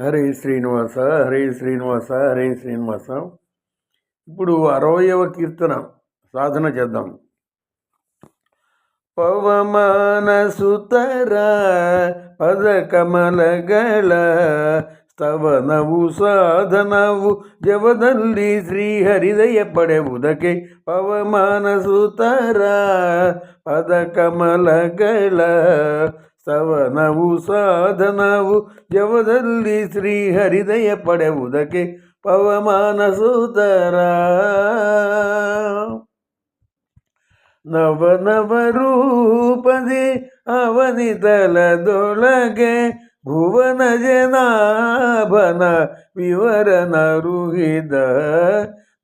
హరే శ్రీనివాస హరే శ్రీనివాస హరే శ్రీనివాస. ఇప్పుడు అరవయవ కీర్తన సాధన చేద్దాం. పవమాన సుతర శ్రీ ಸ್ತವನವು పడే ఉదకే పవమాన ಪಡೆವುದಕ್ಕೆ పద కమల గల ಸವನವು ಸಾಧನವು ಜವದಲ್ಲಿ ಶ್ರೀ ಹರಿದಯ ಪಡೆಯುವುದಕ್ಕೆ ಪವಮಾನ ಸೂತರ ನವನವರೂಪದಿ ಅವನಿತಲದೊಳಗೆ ಭುವನ ಜನಾಭನ ವಿವರನ ರುಹಿದ.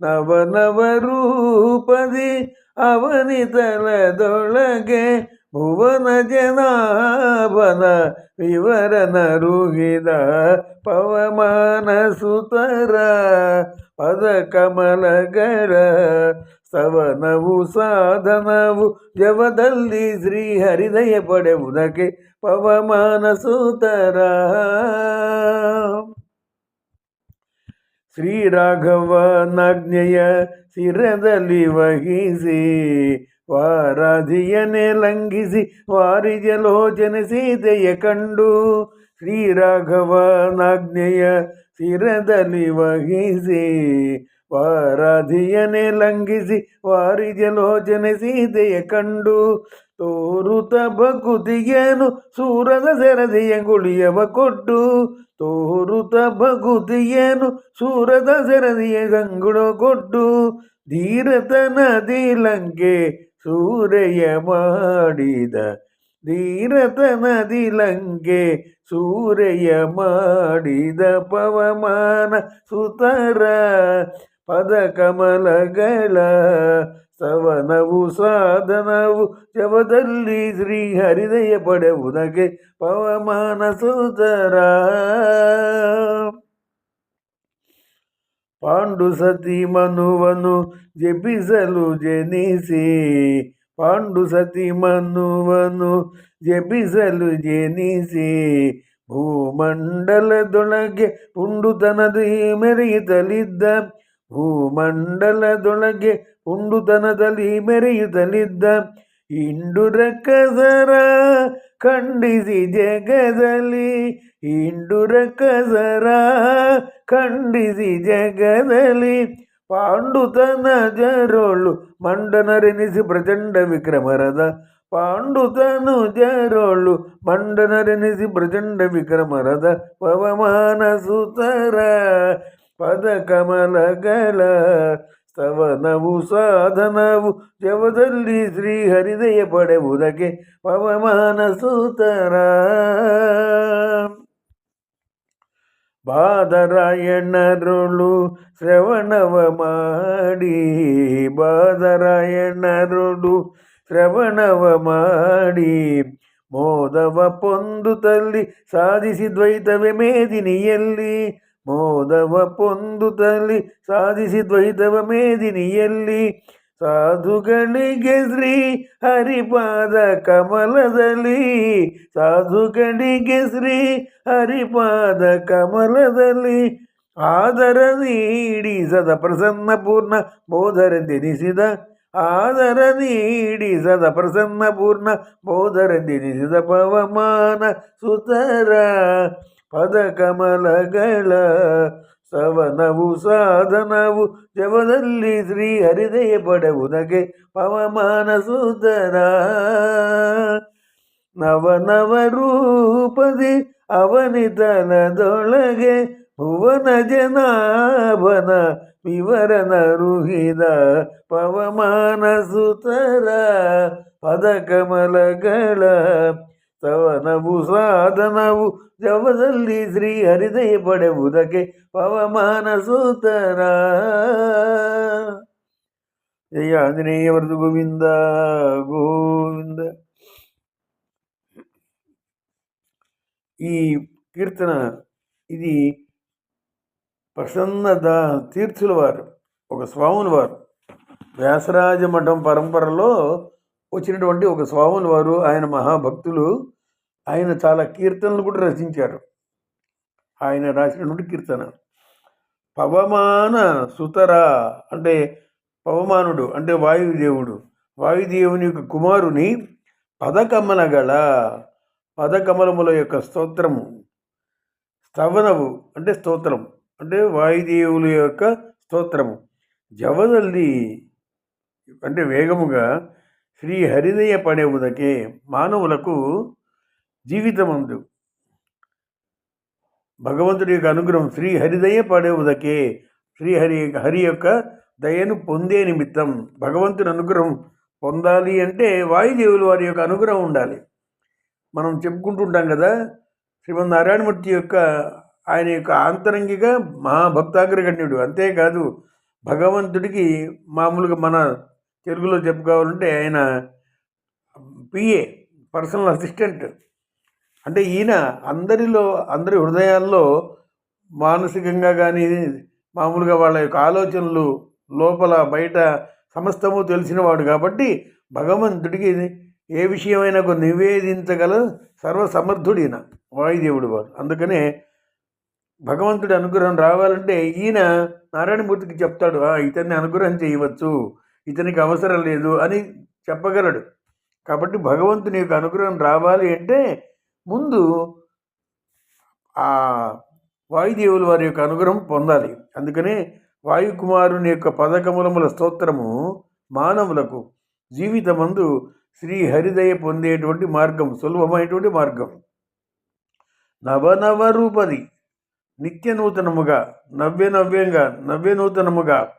ನವನವರೂಪದಿ ಅವನಿತಲದೊಳಗೆ ಭುವನ ಜನಾಭನ ವಿವರನ ರುಹಿದ ಪವಮಾನ ಸುತರ ಪದ ಕಮಲಗರ ಸವನವು ಸಾಧನವು ಜವದಲ್ಲಿ ಶ್ರೀ ಹರಿದಯ ಪಡೆಯುವುದಕ್ಕೆ ಪವಮಾನ ಸೂತರ ಶ್ರೀರಾಘವನಾಜ್ಞೆಯ ಶಿರದಲ್ಲಿ ವಹಿಸಿ ವಾರಾಧಿಯನೆ ಲಂಘಿಸಿ ವಾರಿಜಲೋಚನೆ ಸೀತೆಯ ಕಂಡು ಶ್ರೀರಾಘವನಾಜ್ಞೆಯ ಶಿರದಲ್ಲಿ ವಹಿಸಿ ವಾರಾಧಿಯನೆ ಲಂಘಿಸಿ ವಾರಿಜಲೋಚನೆ ಸೀತೆಯ ಕಂಡು ತೋರುತ ಭಕುತಿಯನು ಸೂರದ ಸೆರದಿಯ ಗುಳಿಯವ ಕೊಟ್ಟು ತೋರುತ ಭಕುತಿಯನು ಸೂರದ ಸೆರದಿಯ ಗಂಗುಳು ಕೊಟ್ಟು ಧೀರತನದಿ ಲಂಕೆ ಸೂರೆಯ ಮಾಡಿದ ಧೀರತನದಿ ಲಂಕೆ ಸೂರೆಯ ಮಾಡಿದ ಪವಮಾನ ಸುತರ ಪದ ಕಮಲಗಳ ಸವನವು ಸಾಧನವು ಜವದಲ್ಲಿ ಶ್ರೀ ಹರಿದಯ ಪಡೆವುದಕ್ಕೆ ಪವಮಾನ ಸುತರ. ಪಾಂಡು ಸತಿ ಮನುವನು ಜಪಿಸಲು ಜನಿಸಿ, ಪಾಂಡು ಸತಿ ಮನುವನು ಜಪಿಸಲು ಜನಿಸಿ, ಭೂಮಂಡಲದೊಳಗೆ ಪುಂಡುತನದ ಮೆರೆಯುತ್ತಲಿದ್ದ ಭೂಮಂಡಲದೊಳಗೆ ಪುಂಡುತನದಲ್ಲಿ ಮೆರೆಯುತ್ತಲಿದ್ದ ಇಂಡುರ ಕಸರ ಖಂಡಿಸಿ ಜಗದಲ್ಲಿ ಇಂಡುರ ಕಸರ ಖಂಡಿಸಿ ಜಗದಲ್ಲಿ ಪಾಂಡುತನ ಜರೋಳು ಮಂಡನರೆನಿಸಿ ಪ್ರಚಂಡ ವಿಕ್ರಮರದ. ಪಾಂಡುತನು ಜರೋಳು ಮಂಡನರೆನಿಸಿ ಪ್ರಚಂಡ ವಿಕ್ರಮರದ. ಪವಮಾನ ಸುತರ ಪದ ಕಮಲಗಳ ಸ್ತವನವು ಸಾಧನವು ಜವದಲ್ಲಿ ಶ್ರೀ ಹರಿದಯ ಪಡೆಯುವುದಕ್ಕೆ ಪವಮಾನ ಸೂತರ. ಬಾದರಾಯಣ್ಣರುಳು ಶ್ರವಣವ ಮಾಡಿ ಬಾದರಾಯಣರುಳು ಶ್ರವಣವ ಮಾಡಿ, ಮೋದವ ಪೊಂದು ತಲ್ಲಿ ಸಾಧಿಸಿ ದ್ವೈತವೇ ಮೇದಿನಿಯಲ್ಲಿ, ಮೋದವ ಪೊಂದು ತಲ್ಲಿ ಸಾಧಿಸಿ ದ್ವೈತವ ಮೇದಿನಿಯಲ್ಲಿ ಸಾಧುಗಳಿಗೆ ಶ್ರೀ ಹರಿಪಾದ ಕಮಲದಲ್ಲಿ ಸಾಧುಗಳಿಗೆ ಶ್ರೀ ಹರಿಪಾದ ಕಮಲದಲ್ಲಿ ಆದರ ನೀಡಿ ಸದ ಪ್ರಸನ್ನ ಪೂರ್ಣ ಬೋಧರೆಂದೆನಿಸಿದ ಆದರ ನೀಡಿ ಸದ ಪ್ರಸನ್ನ ಪೂರ್ಣ ಬೋಧರೆಂದೆನಿಸಿದ ಪವಮಾನ ಸುತರ ಪದ ಕಮಲಗಳ ಸವನವು ಸಾಧನವು, ಜವದಲ್ಲಿ ಶ್ರೀ ಹರಿದಯ ಪಡೆಯುವುದಕ್ಕೆ ಪವಮಾನ ಸುಧರ ನವನವ ನವ ರೂಪದಿ ಅವನಿತನದೊಳಗೆ ಭುವನ ಜನಾಭನ ವಿವರನ ರುಹಿದ ಪವಮಾನ ಸುತರ ಪದ ಕಮಲಗಳ ಸ್ತವನವು ಸಾಧನವು ಜವದಲ್ಲಿ ಶ್ರೀ ಹರಿದಯ ಪಡೆಯುವುದಕ್ಕೆ ಪವಮಾನ ಸೂತರ ಜಯ ಆಂಜನೇಯ ವರದು ಗೋವಿಂದ ಗೋವಿಂದ ఈ కీర్తన ఇది ప్రసన్నద తీర్థుల వారు ఒక స్వాముల వారు వ్యాసరాజ మఠం పరంపరలో వచ్చినటువంటి ఒక స్వాముల వారు ఆయన మహాభక్తులు ఆయన చాలా కీర్తనలు కూడా రచించారు. ఆయన రాసినటువంటి కీర్తన పవమాన సుతర అంటే పవమానుడు అంటే వాయుదేవుడు. వాయుదేవుని యొక్క కుమారుని పదకమల గల పదకమలముల యొక్క స్తోత్రము. స్తవనవు అంటే స్తోత్రం అంటే వాయుదేవుల యొక్క స్తోత్రము. జవదల్లి అంటే వేగముగా శ్రీ హరిదయ పడేవుదకే మానవులకు జీవితమందు భగవంతుడి యొక్క అనుగ్రహం శ్రీ హరిదయ పడేవుదకే. శ్రీహరి హరి యొక్క దయను పొందే నిమిత్తం భగవంతుని అనుగ్రహం పొందాలి అంటే వాయుదేవులు వారి యొక్క అనుగ్రహం ఉండాలి. మనం చెప్పుకుంటుంటాం కదా శ్రీమద్ నారాయణమూర్తి యొక్క ఆయన యొక్క ఆంతరంగిక మహాభక్తాగ్రగణ్యుడు. అంతేకాదు భగవంతుడికి మామూలుగా మన తెలుగులో చెప్పుకోవాలంటే ఆయన పిఏ పర్సనల్ అసిస్టెంట్. అంటే ఈయన అందరిలో అందరి హృదయాల్లో మానసికంగా కానీ మామూలుగా వాళ్ళ యొక్క ఆలోచనలు లోపల బయట సమస్తము తెలిసినవాడు కాబట్టి భగవంతుడికి ఏ విషయమైనా ఒక నివేదించగల సర్వసమర్థుడిన వాయుదేవుడు వారు అందుకనే భగవంతుడి అనుగ్రహం రావాలంటే ఈయన నారాయణమూర్తికి చెప్తాడు ఇతన్ని అనుగ్రహం చేయవచ్చు ఇతనికి అవసరం లేదు అని చెప్పగలడు. కాబట్టి భగవంతుని యొక్క అనుగ్రహం రావాలి అంటే ముందు ఆ వాయుదేవుల వారి యొక్క అనుగ్రహం పొందాలి. అందుకనే వాయుకుమారుని యొక్క పదకమలముల స్తోత్రము మానవులకు జీవితమందు శ్రీ హరిదయ పొందేటువంటి మార్గం సులభమైనటువంటి మార్గం. నవనవ రూపది నిత్య నూతనముగా నవ్య నవ్యంగా నవ్య నూతనముగా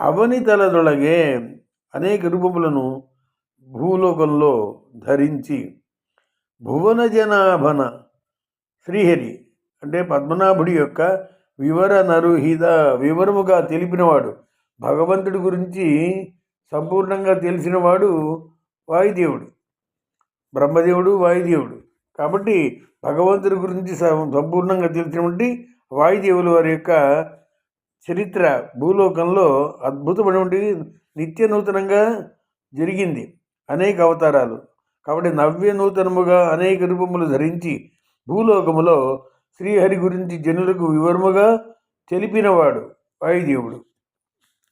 అవనితలదొలగే అనేక రూపములను భూలోకంలో ధరించి భువన జనాభన శ్రీహరి అంటే పద్మనాభుడి యొక్క వివర నరుహిద వివరముగా తెలిపినవాడు. భగవంతుడి గురించి సంపూర్ణంగా తెలిసినవాడు వాయుదేవుడు. బ్రహ్మదేవుడు వాయుదేవుడు. కాబట్టి భగవంతుడి గురించి సంపూర్ణంగా తెలిసినటువంటి వాయుదేవుల వారి యొక్క చరిత్ర భూలోకంలో అద్భుతమైనటువంటి నిత్య నూతనంగా జరిగింది. అనేక అవతారాలు. కాబట్టి నవ్య నూతనముగా అనేక రూపములు ధరించి భూలోకములో శ్రీహరి గురించి జనులకు వివరముగా తెలిపినవాడు వాయుదేవుడు.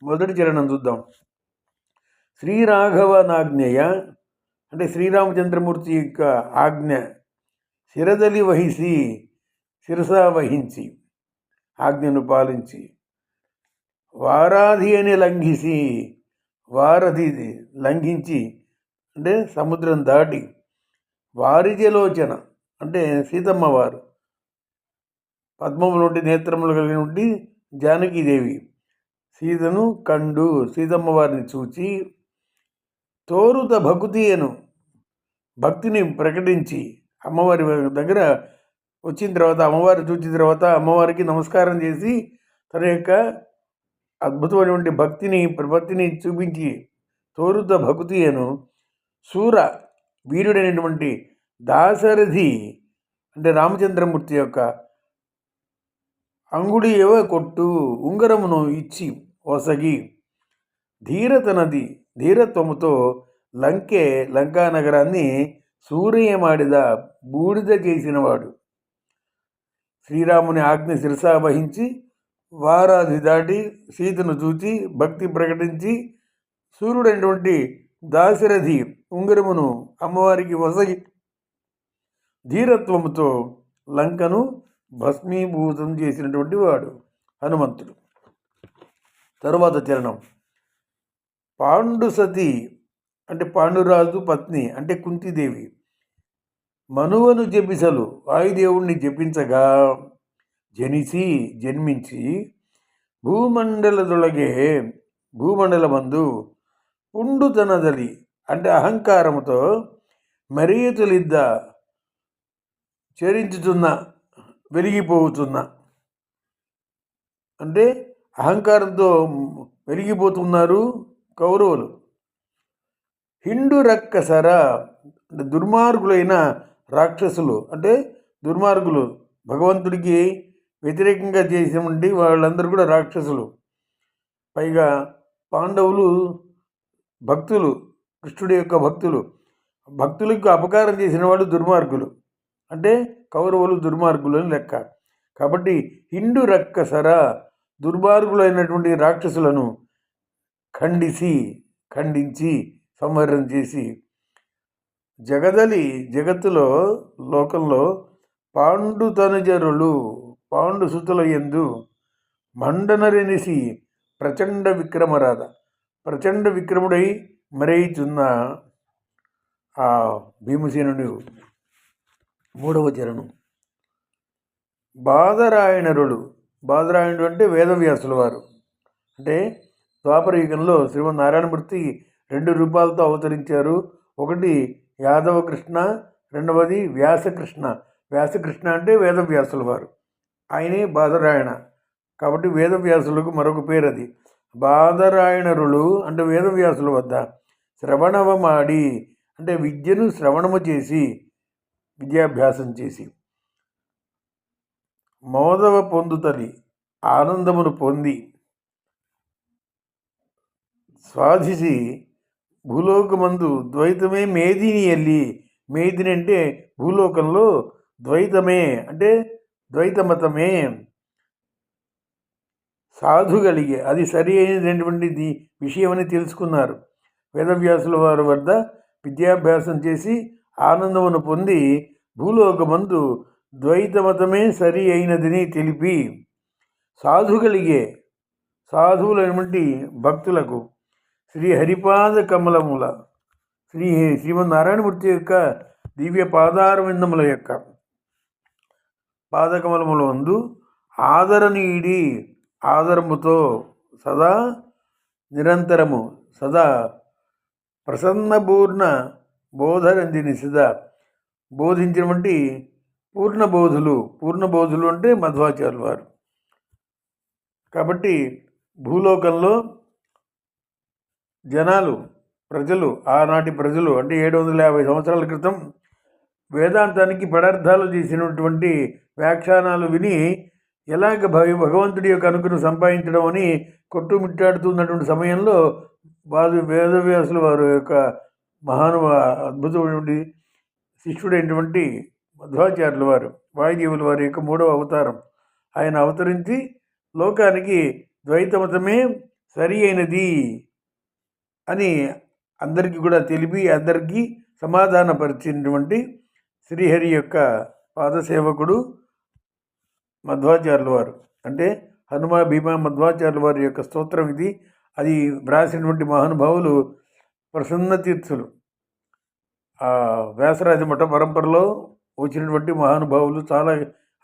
మొదటి చరణం చూద్దాం. శ్రీరాఘవ నాజ్ఞయ అంటే శ్రీరామచంద్రమూర్తి యొక్క ఆజ్ఞ శిరదలి వహిసి శిరస వహించి ఆజ్ఞను పాలించి వారాధి అని లంఘిసి వారధి లంఘించి అంటే సముద్రం దాటి వారిజలోచన అంటే సీతమ్మ వారు పద్మములు నుండి నేత్రములు కలిగి ఉండి జానకీదేవి. సీతను కండు సీతమ్మ వారిని చూచి తోరుత భక్తియను భక్తిని ప్రకటించి అమ్మవారి దగ్గర వచ్చిన తర్వాత అమ్మవారి చూచిన తర్వాత అమ్మవారికి నమస్కారం చేసి తన యొక్క అద్భుతమైనటువంటి భక్తిని ప్రభక్తిని చూపించి తోరుత భక్తియను శూర వీరుడైనటువంటి దాశరథి అంటే రామచంద్రమూర్తి యొక్క అంగుడి ఏవ కొట్టు ఉంగరమును ఇచ్చి ఒసగి ధీరతనది ధీరత్వముతో లంకే లంకా నగరాన్ని సూర్యమాడిద బూడిద చేసినవాడు. శ్రీరాముని ఆజ్ఞ శిరసా వహించి వారాధి దాటి సీతను చూచి భక్తి ప్రకటించి సూర్యుడైనటువంటి దాశరథి ఉంగరమును అమ్మవారికి వసగి ధీరత్వముతో లంకను భస్మీభూతం చేసినటువంటి వాడు హనుమంతుడు. తరువాత చరణం. పాండుసతి అంటే పాండురాజు పత్ని అంటే కుంతిదేవి. మనువను జపిసలు వాయుదేవుణ్ణి జపించగా జనిసి జన్మించి భూమండలదొలగే భూమండలమందు పుండుతనదలి అంటే అహంకారముతో మరియతులిద్ద చరించుతున్న వెలిగిపోతున్నా. అంటే అహంకారంతో వెలిగిపోతున్నారు కౌరవులు. హిండు రక్కసర అంటే దుర్మార్గులైన రాక్షసులు అంటే దుర్మార్గులు భగవంతుడికి వ్యతిరేకంగా చేసినటువంటి వాళ్ళందరూ కూడా రాక్షసులు. పైగా పాండవులు భక్తులు కృష్ణుడి యొక్క భక్తులు భక్తులకు అపకారం చేసిన వాళ్ళు దుర్మార్గులు. అంటే కౌరవులు దుర్మార్గులు అని లెక్క. కాబట్టి హిండు రక్కసర దుర్మార్గులైనటువంటి రాక్షసులను ఖండిసి ఖండించి సంహరణ చేసి జగదలి జగత్తులో లోకంలో పాండు తనుజరులు పాండు సుతుల ఎందు మండనరెనిసి ప్రచండ విక్రమరాధ. ప్రచండ విక్రముడై మరయిచున్న ఆ భీమసేనుడు మూడవ చరణం. బాధరాయణరుడు బాధరాయణుడు అంటే వేదవ్యాసుల వారు. అంటే ద్వాపర యుగంలో శ్రీమన్నారాయణమూర్తి రెండు రూపాలతో అవతరించారు. ఒకటి యాదవ కృష్ణ రెండవది వ్యాసకృష్ణ. వ్యాసకృష్ణ అంటే వేదవ్యాసుల వారు. ఆయనే బాధరాయణ కాబట్టి వేదవ్యాసులకు మరొక పేరు అది బాధరాయణరులు అంటే వేదవ్యాసుల వద్ద శ్రవణవమాడి అంటే విద్యను శ్రవణము చేసి విద్యాభ్యాసం చేసి మోదవ పొందుతది ఆనందమును పొంది స్వాధిసి భూలోకమందు ద్వైతమే మేదిని వెళ్ళి మేదిని అంటే భూలోకంలో ద్వైతమే అంటే ద్వైతమతమే సాధుగలిగే అది సరి అయినటువంటిది విషయమని తెలుసుకున్నారు. వేదవ్యాసుల వారి వద్ద విద్యాభ్యాసం చేసి ఆనందమును పొంది భూలోకమందు ద్వైతమతమే సరి అయినదని తెలిపి సాధుగలిగే సాధువులైనటువంటి భక్తులకు శ్రీ హరిపాద కమలముల శ్రీ శ్రీమన్నారాయణమూర్తి యొక్క దివ్య పాదారవిందముల యొక్క పాదకమలముల ముందు ఆదరణీయుడి ఆదరముతో సదా నిరంతరము సదా ప్రసన్నపూర్ణ బోధనందిని సదా బోధించినటువంటి పూర్ణబోధులు పూర్ణబోధులు అంటే మధ్వాచార్యులు వారు. కాబట్టి భూలోకంలో జనాలు ప్రజలు ఆనాటి ప్రజలు అంటే ఏడు వందల యాభై సంవత్సరాల క్రితం వేదాంతానికి పదార్థాలు చేసినటువంటి వ్యాఖ్యానాలు విని ఎలాగ భవి భగవంతుడి యొక్క అనుకును సంపాదించడం అని కొట్టుమిట్టాడుతున్నటువంటి సమయంలో వారు వేదవ్యాసులు వారి యొక్క మహానుభ అద్భుతమైనటువంటి శిష్యుడైనటువంటి మధ్వాచార్యుల వారు వాయుదేవుల వారి యొక్క మూడవ అవతారం. ఆయన అవతరించి లోకానికి ద్వైతమతమే సరి అయినది అని అందరికీ కూడా తెలిపి అందరికీ సమాధానపరిచినటువంటి శ్రీహరి యొక్క పాదసేవకుడు మధ్వాచార్యుల వారు. అంటే హనుమ భీమా మధ్వాచార్యుల వారి యొక్క స్తోత్రం ఇది. అది వ్రాసినటువంటి మహానుభావులు ప్రసన్న తీర్థులు. వ్యాసరాజ మఠ పరంపరలో వచ్చినటువంటి మహానుభావులు చాలా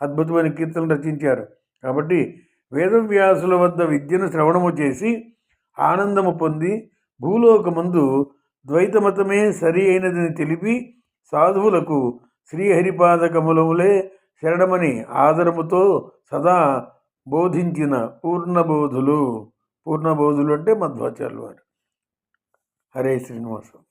అద్భుతమైన కీర్తనలు రచించారు. కాబట్టి వేదవ్యాసుల వద్ద విద్యను శ్రవణము చేసి ఆనందము పొంది భూలోకమందు ద్వైతమతమే సరి అయినదని తెలిపి సాధువులకు శ్రీహరిపాద కమలములే శరణమని ఆదరముతో సదా బోధించిన పూర్ణబోధులు. పూర్ణబోధులు అంటే మధ్వాచార్యులు వారు. హరే శ్రీనివాసం.